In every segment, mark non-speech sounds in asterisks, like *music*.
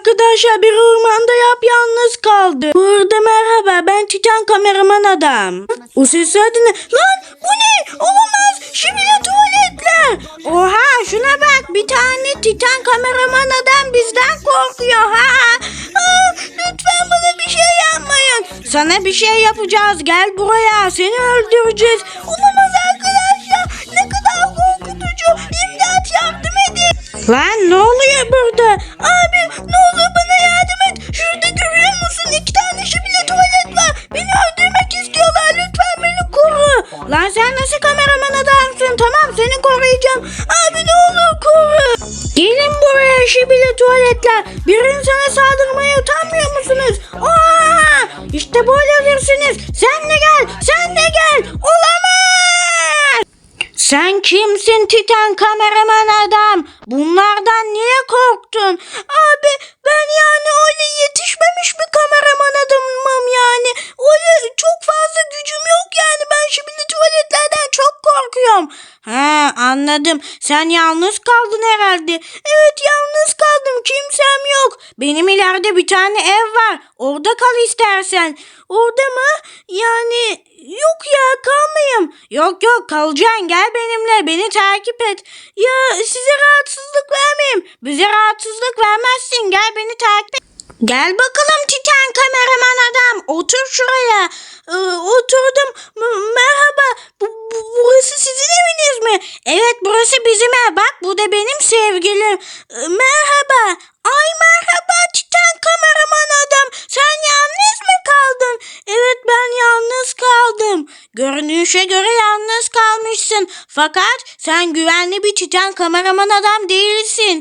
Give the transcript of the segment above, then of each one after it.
Arkadaşlar bir ormanda yapyalnız kaldı. Burada merhaba ben Titan kameraman adam. O sesler de ne? Lan bu ne? Olamaz. Şimdi tuvaletler. Oha şuna bak bir tane Titan kameraman adam bizden korkuyor ha. Aa, lütfen bana bir şey yapmayın. Sana bir şey yapacağız gel buraya seni öldüreceğiz. Olamaz arkadaşlar ne kadar korkutucu. İmdat yardım edin. Lan ne oluyor burada? Abi ne tuvaletler. Bir insana saldırmaya utanmıyor musunuz? Aa! İşte böyle alırsınız. Sen de gel. Sen de gel. Olamaz. Sen kimsin Titan kameraman adam? Bunlardan niye korktun? Abi ben yani öyle yetişmemiş bir kameraman adamım yani. Öyle çok fazla gücüm yok yani. Ben şimdi tuvaletlerden çok korkuyorum. Ha anladım. Sen yalnız kaldın herhalde. Evet yalnız kaldım. Kimsem yok. İleride bir tane ev var. Orada kal istersen. Orada mı? Yani yok ya kalmayayım. Yok yok kalacaksın gel benimle beni takip et. Ya size rahatsızlık vermeyeyim. Bize rahatsızlık vermezsin gel beni takip et. Gel bakalım Titan kameraman adam. Otur şuraya. Ee, oturdum. M- merhaba. Bu- bu- burası sizin eviniz mi? Evet burası bizim ev. Bak bu da benim sevgilim. Ee, merhaba. Ay merhaba Titan kameraman adam. Sen yalnız mı kaldın? Evet ben yalnız kaldım. Görünüşe göre yalnız kalmışsın. Fakat sen güvenli bir Titan kameraman adam değilsin.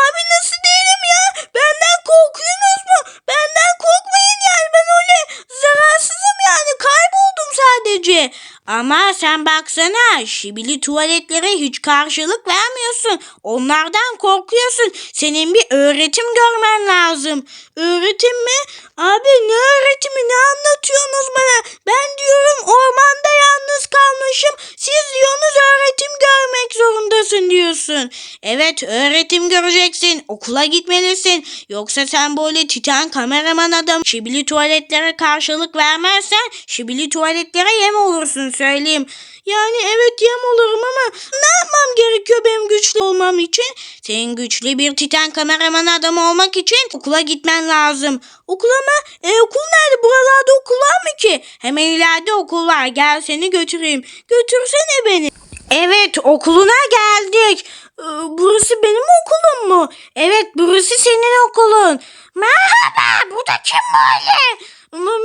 Abi nasıl değilim ya? Benden korkuyorsunuz mu? Benden korkmayın yani ben öyle zararsızım yani kayboldum sadece. Ama sen baksana şibili tuvaletlere hiç karşılık vermiyorsun. Onlardan korkuyorsun. Senin bir öğretim görmen lazım. Öğretim mi? Abi ne öğretimi ne anlatıyorsunuz bana? Ben diyorum ormanda yalnız kalmışım. Siz diyorsunuz öğretim görmek zorundasın diyorsun. Evet öğretim göreceksin. Okula gitmelisin. Yoksa sen böyle titan kameraman adam şibili tuvaletlere karşılık vermezsen şibili tuvaletlere yem olursun söyleyeyim. Yani evet yem olurum ama ne yapmam gerekiyor benim güçlü olmam için? Senin güçlü bir titan kameraman adam olmak için okula gitmen lazım. Okula mı? E okul nerede? Buralarda okul var mı ki? Hemen ileride okul var. Gel seni götüreyim. Götürsene beni. Evet okuluna geldik. Ee, Burası benim okulum mu? Evet burası senin okulun. Merhaba bu da kim böyle?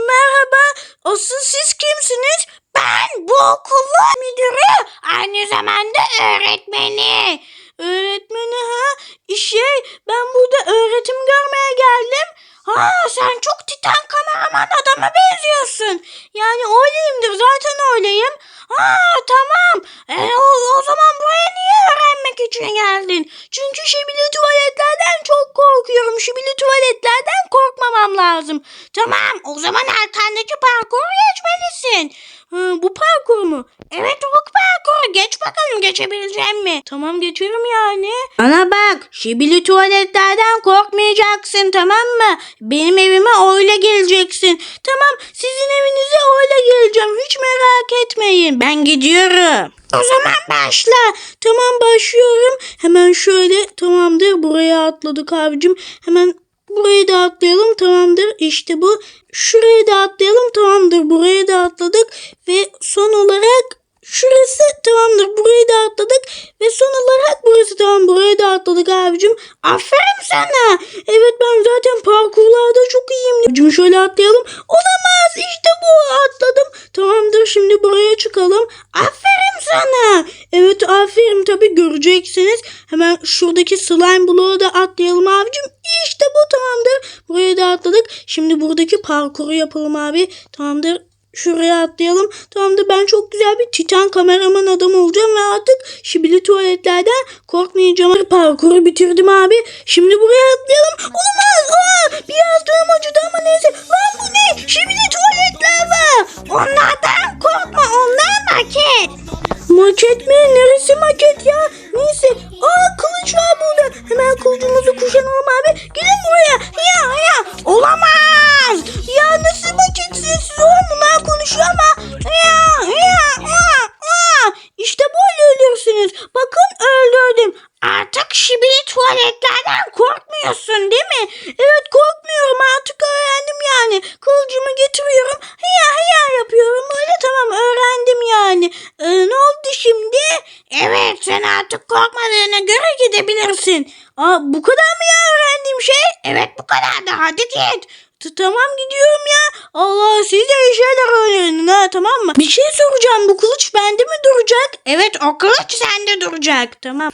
Merhaba asıl siz kimsiniz? Ben bu okulun müdürü aynı zamanda öğretmeni. Öğretmeni ha? Şey ben burada öğretim görmeye geldim. Ha sen çok titan kameraman adama benziyorsun. Yani öyleyimdir zaten öyleyim. Ha tamam. E, o, o zaman buraya niye öğrenmek için geldin? Çünkü şibili tuvaletlerden çok korkuyorum. Şibili tuvaletlerden korkmamam lazım. Tamam o zaman arkandaki parkuru geçmelisin. Hı, bu parkur mu? Evet o parkuru. Geç bakalım geçebileceğim mi? Tamam geçerim yani. Bana bak şibili tuvaletlerden korkmayacaksın tamam mı? Benim evime öyle geleceksin. Tamam sizin evinize öyle geleceğim. Hiç merak etmeyin. Ben gidiyorum. O zaman başla. Tamam başlıyorum. Hemen şöyle tamamdır. Buraya atladık abicim. Hemen Burayı da atlayalım tamamdır. İşte bu. Şurayı da atlayalım tamamdır. Buraya da atladık. Ve son olarak şurası tamamdır. Burayı da atladık. Ve son olarak burası tamam. Buraya da atladık abicim. Aferin sana. Evet ben zaten parkurlarda çok iyiyim. Abicim şöyle atlayalım. Olamaz işte bu atladım. Tamamdır şimdi buraya çıkalım. Aferin aferin tabi göreceksiniz. Hemen şuradaki slime bloğu da atlayalım abicim. İşte bu tamamdır. Buraya da atladık. Şimdi buradaki parkuru yapalım abi. Tamamdır. Şuraya atlayalım. Tamamdır ben çok güzel bir titan kameraman adam olacağım ve artık şibili tuvaletlerden korkmayacağım. Parkuru bitirdim abi. Şimdi buraya atlayalım. Olamaz. Aa, biraz dağım acıdı ama neyse. Lan bu ne? Şibili tuvaletler var. Onlardan korkma. Onlar maket. Sen artık korkmadığına göre gidebilirsin. Aa, bu kadar mı ya öğrendiğim şey? Evet bu kadar da hadi git. Tamam gidiyorum ya. Allah siz de iyi şeyler öğrenin ha tamam mı? Bir şey soracağım bu kılıç bende mi duracak? Evet o kılıç sende duracak tamam.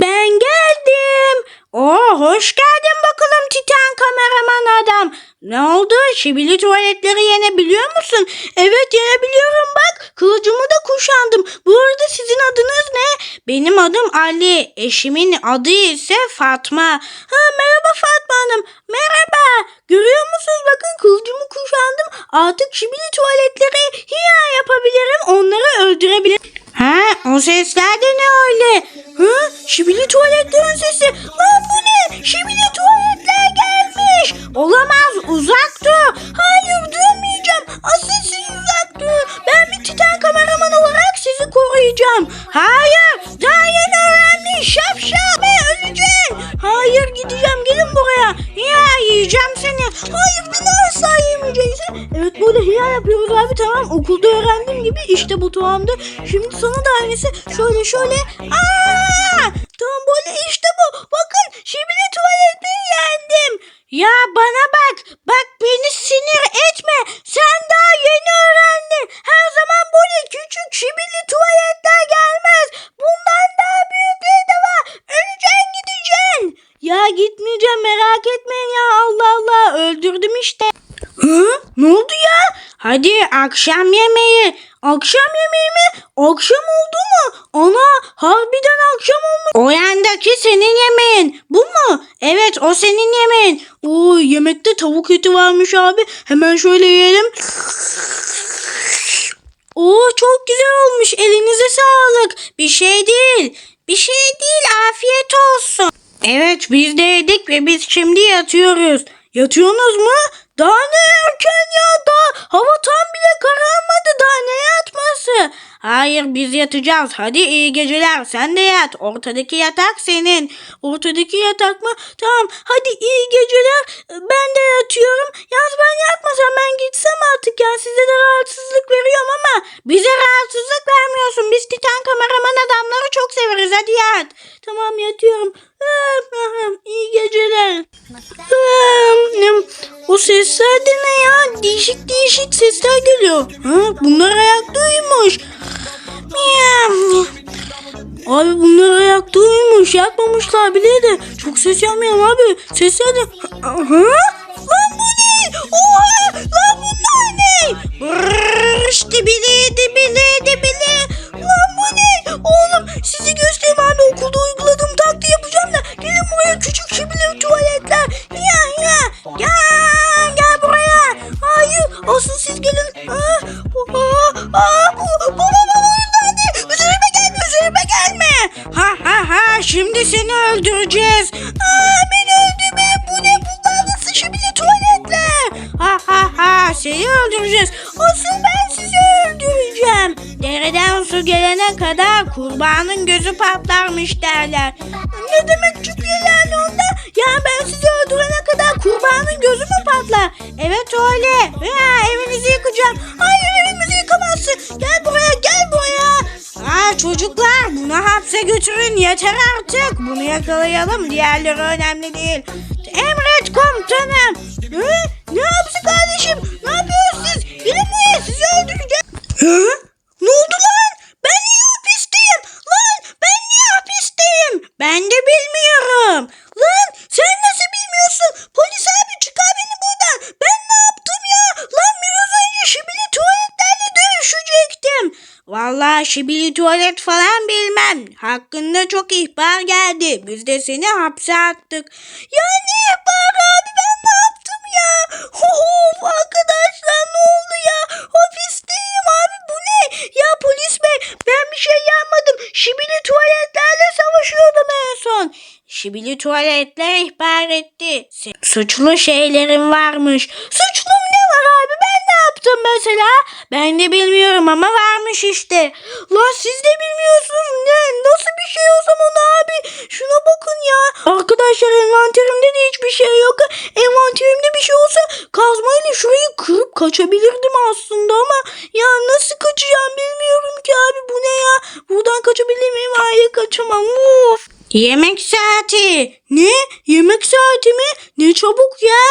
Ben geldim. Oo hoş geldin bakalım Titan kameraman adam. Ne oldu? Şibili tuvaletleri yenebiliyor musun? Evet yenebiliyorum bak. Kılıcımı da kuşandım. Bu arada sizin adınız ne? Benim adım Ali. Eşimin adı ise Fatma. Ha merhaba Fatma Hanım. Merhaba. Görüyor musunuz? Bakın kılıcımı kuşandım. Artık şibili tuvaletleri hiya yapabilirim. Onları öldürebilirim. Ha o sesler de ne öyle? Ha şibili tuvaletlerin sesi. Lan bu ne? Şibili tuvaletler gelmiş. Olamaz uzak dur. Hayır durmayacağım. Asıl siz uzak Hayır daha yeni öğrendin şapşal be öleceksin. Hayır gideceğim gelin buraya. Ya yiyeceğim seni. Hayır beni asla yemeyeceksin. Evet böyle hiya yapıyoruz abi tamam. Okulda öğrendiğim gibi işte bu tamamdı. Şimdi sana da aynısı. Şöyle şöyle. Aa! Tamam böyle işte bu. Bakın şimdi tuvaleti yendim. Ya bana bak. Bak beni sinir etme. Sen daha yeni öğrendin. Her zaman böyle küçük şibili tuvaletler gelmez. Bundan daha büyükleri de var. Öleceksin gideceksin. Ya gitmeyeceğim merak etmeyin ya Allah Allah öldürdüm işte. Hı? Ne oldu ya? Hadi akşam yemeği. Akşam yemeği mi? Akşam oldu mu? Ana harbiden akşam olmuş. O yandaki senin yemeğin. Bu mu? Evet o senin yemeğin. Oo yemekte tavuk eti varmış abi. Hemen şöyle yiyelim. Oo çok güzel olmuş. Elinize sağlık. Bir şey değil. Bir şey değil. Afiyet olsun. Evet biz de yedik ve biz şimdi yatıyoruz. Yatıyorsunuz mu? Daha ne erken ya daha hava tam bile kararmadı daha ne yatması? Hayır biz yatacağız hadi iyi geceler sen de yat ortadaki yatak senin. Ortadaki yatak mı? Tamam hadi iyi geceler ben de yatıyorum. Yalnız ben yatmasam ben gitsem artık ya size de rahatsızlık veriyorum ama bize rahatsızlık vermiyorsun. Biz titan kameraman adamları çok severiz hadi yat. Tamam yatıyorum. *laughs* İyi geceler. O sesler de ne ya? Değişik değişik sesler geliyor. Ha, bunlar ayakta uyumuş. Abi bunlar ayakta uyumuş. Yatmamışlar bile de. Çok ses yapmayalım abi. Sesler de... Lan bu ne? Ha ha ha seni öldüreceğiz. Asıl ben sizi öldüreceğim. Dereden su gelene kadar kurbanın gözü patlarmış derler. Ne demek yani onda? Ya ben sizi öldürene kadar kurbanın gözü mü patlar? Evet öyle. Ya evinizi yıkacağım. Hayır evimizi yıkamazsın. Gel buraya gel buraya. Aa çocuklar bunu hapse götürün yeter artık. Bunu yakalayalım diğerleri önemli değil. Emret komutanım. Çok ihbar geldi. Biz de seni hapse attık. Ya ne ihbarı abi ben ne yaptım ya? Of arkadaşlar ne oldu ya? Hapisteyim abi bu ne? Ya polis bey ben bir şey yapmadım. Şibili tuvaletlerle savaşıyordum en son. Şibili tuvaletler ihbar etti. Suçlu şeylerin varmış. Suçlum ne var abi ben ne yaptın mesela? Ben de bilmiyorum ama varmış kaçabilirdim aslında ama ya nasıl kaçacağım bilmiyorum ki abi bu ne ya? Buradan kaçabilir miyim? Hayır kaçamam. Of. Yemek saati. Ne? Yemek saati mi? Ne çabuk ya.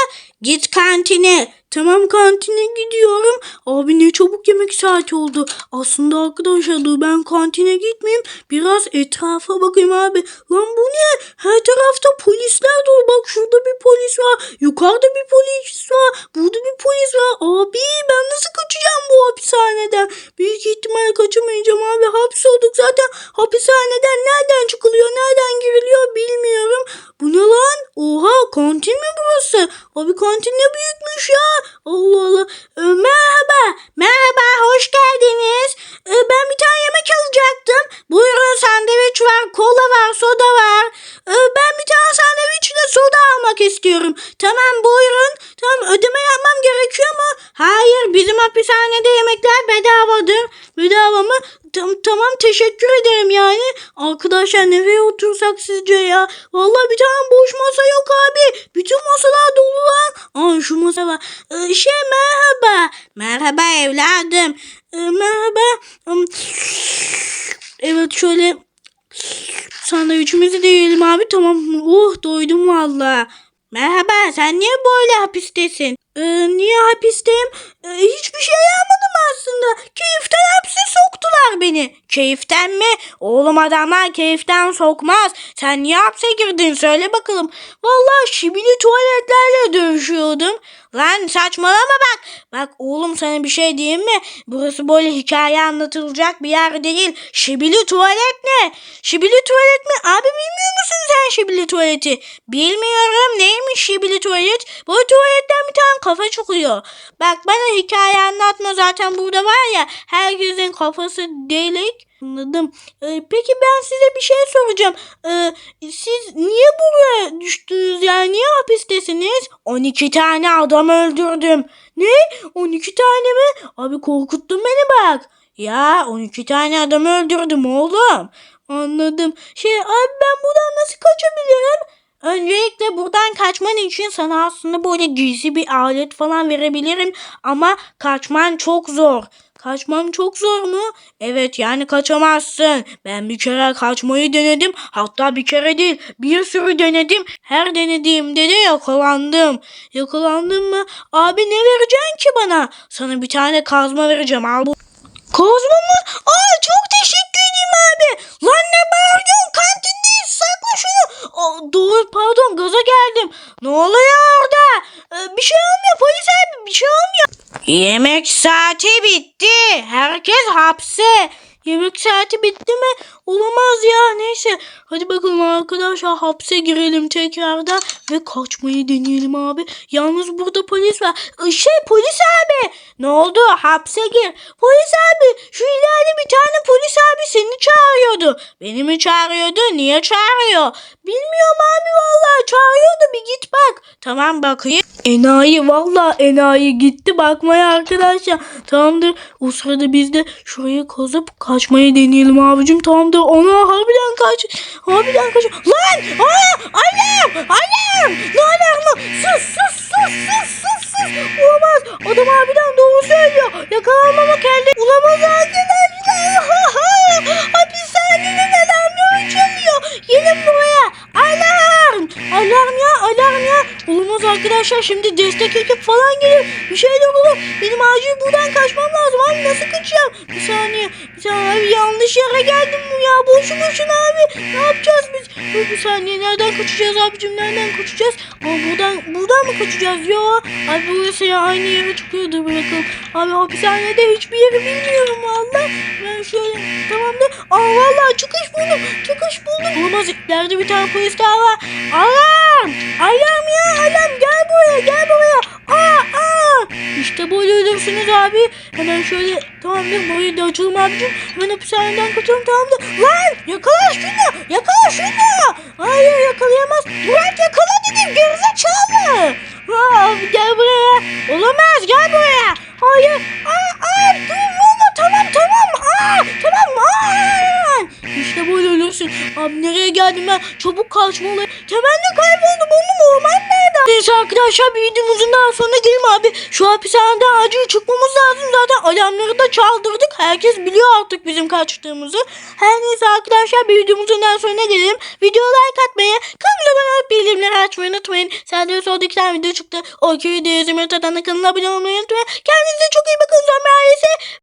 Git kantine. Tamam kantine gidiyorum. Abi ne çabuk yemek saati oldu. Aslında arkadaşlar ben kantine gitmeyeyim. Biraz etrafa bakayım abi. Lan bu ne? Her tarafta polisler dolu. Şurada bir polis var. Yukarıda bir polis var. Burada bir polis var. Abi ben nasıl kaçacağım bu hapishaneden? Büyük ihtimal kaçamayacağım abi. Hapsolduk zaten. Hapishaneden nereden çıkılıyor, nereden giriliyor bilmiyorum. Bu ne lan? Oha kantin mi burası? Abi kantin ne büyükmüş ya. Allah Allah. Ee, merhaba. Merhaba. Hoş geldiniz. Ee, ben bir tane yemek alacaktım. Buyurun sandviç var, kola var, soda var. Ee, ben bir tane almak istiyorum. Tamam buyurun. Tamam ödeme yapmam gerekiyor mu? Hayır bizim hapishanede yemekler bedavadır. Bedava mı? Tam, tamam teşekkür ederim yani. Arkadaşlar nereye otursak sizce ya? Vallahi bir tane boş masa yok abi. Bütün masalar dolu lan. Aa şu masa var. Ee, şey merhaba. Merhaba evladım. Ee, merhaba. Hmm. Evet şöyle sandviçimizi de yiyelim abi. Tamam. Oh doydum valla. Merhaba sen niye böyle hapistesin? Ee, niye hapisteyim? Ee, hiçbir şey yapmadım aslında. Keyiften hapse soktular beni. Keyiften mi? Oğlum adamlar keyiften sokmaz. Sen niye hapse girdin söyle bakalım. Vallahi şibili tuvaletlerle dövüşüyordum. Lan saçmalama bak. Bak oğlum sana bir şey diyeyim mi? Burası böyle hikaye anlatılacak bir yer değil. Şibili tuvalet ne? Şibili tuvalet mi? Abi bilmiyor musun sen tuvaleti? Bilmiyorum neymiş şibili tuvalet? Bu tuvaletten bir tane kafa çıkıyor. Bak bana hikaye anlatma zaten burada var ya herkesin kafası delik. Anladım. Ee, peki ben size bir şey soracağım. Ee, siz niye buraya düştünüz yani niye hapistesiniz? 12 tane adam öldürdüm. Ne? 12 tane mi? Abi korkuttun beni bak. Ya 12 tane adam öldürdüm oğlum. Anladım. Şey abi ben buradan nasıl kaçabilirim? Öncelikle buradan kaçman için sana aslında böyle gizli bir alet falan verebilirim ama kaçman çok zor. Kaçmam çok zor mu? Evet yani kaçamazsın. Ben bir kere kaçmayı denedim. Hatta bir kere değil bir sürü denedim. Her denediğimde de yakalandım. Yakalandın mı? Abi ne vereceksin ki bana? Sana bir tane kazma vereceğim. Al bu. Kazma mı? Aa çok teşekkür ederim abi. Lan ne bağırıyorsun? Kantindeyiz. Sakla şunu. Aa, doğru pardon gaza geldim. Ne oluyor orada? Ee, bir şey olmuyor polis abi bir şey olmuyor. Yemek saati bitti. Herkes hapse. Yemek saati bitti mi? Olamaz ya. Neyse. Hadi bakalım arkadaşlar hapse girelim tekrardan ve kaçmayı deneyelim abi. Yalnız burada polis var. Ee, Şey polis abi. Ne oldu? Hapse gir. Polis abi şu ileride bir tane polis abi seni çağırıyordu. Beni mi çağırıyordu? Niye çağırıyor? Bilmiyorum abi vallahi çağırıyordu bir git bak. Tamam bakayım. Enayi vallahi enayi gitti bakmaya arkadaşlar. Tamamdır. O sırada biz de şurayı kazıp kaçmayı deneyelim abicim. Tamamdır. Ana harbiden kaç. Harbiden kaç. Lan! Aa! Alarm! Alarm! Ne alarmı? Sus sus sus sus sus sus. Olamaz. Adam harbiden doğru söylüyor. Yakalanmamak elde. Olamaz arkadaşlar. *laughs* Hapishanenin alarmı çalıyor. Gelin buraya. Alarm! Alarm ya alarm ya. Olmaz arkadaşlar şimdi destek ekip falan gelir. Bir şeyler olur. Benim acil buradan kaçmam lazım. Abi nasıl kaçacağım? Bir saniye. Saniye abi yanlış yere geldim ya. Boşu boşuna abi. Ne yapacağız biz? Dur bir saniye. Nereden kaçacağız abicim? Nereden kaçacağız? Aa, buradan, buradan mı kaçacağız ya? Abi burası ya aynı yere çıkıyordur bırakalım. Abi hapishanede hiçbir yeri bilmiyorum valla. Ben şöyle tamamdır. Aa vallahi çıkış buldum. Çıkış buldum. Olamaz. İleride bir tane polis daha var. Alarm! Alarm ya alarm gel buraya gel buraya. Aa aa. *laughs* İşte böyle ölürsünüz abi. Hemen şöyle tamamdır burayı da açalım abicim. Hemen hapishaneden kaçalım tamamdır. Lan yakala şunu yakala şunu. Hayır yakalayamaz. Bırak yakala dedim gerizekalı. Abi gel buraya. Olamaz gel buraya. hayır. Aa, aa, dur valla tamam tamam. Aa, tamam. Aa. İşte böyle ölürsün. Abi nereye geldim ben? Çabuk kaçmalıyım. Temelli kayboldum oğlum orman nerede? Neyse arkadaşlar videomuzun sonra gelin abi. Şu hapishaneden acil çıkmamız lazım zaten. Alarmları da çaldırdık. Herkes biliyor artık bizim kaçtığımızı. Her neyse arkadaşlar bir videomuzun sonra gelelim. Video like atmayı, kanala abone olup bildirimleri açmayı unutmayın. Sadece soldaki tane video çıktı. O ki videoyu izlemeyi tadan kanala abone olmayı unutmayın. Kendinize çok iyi bakın. Zombi ailesi.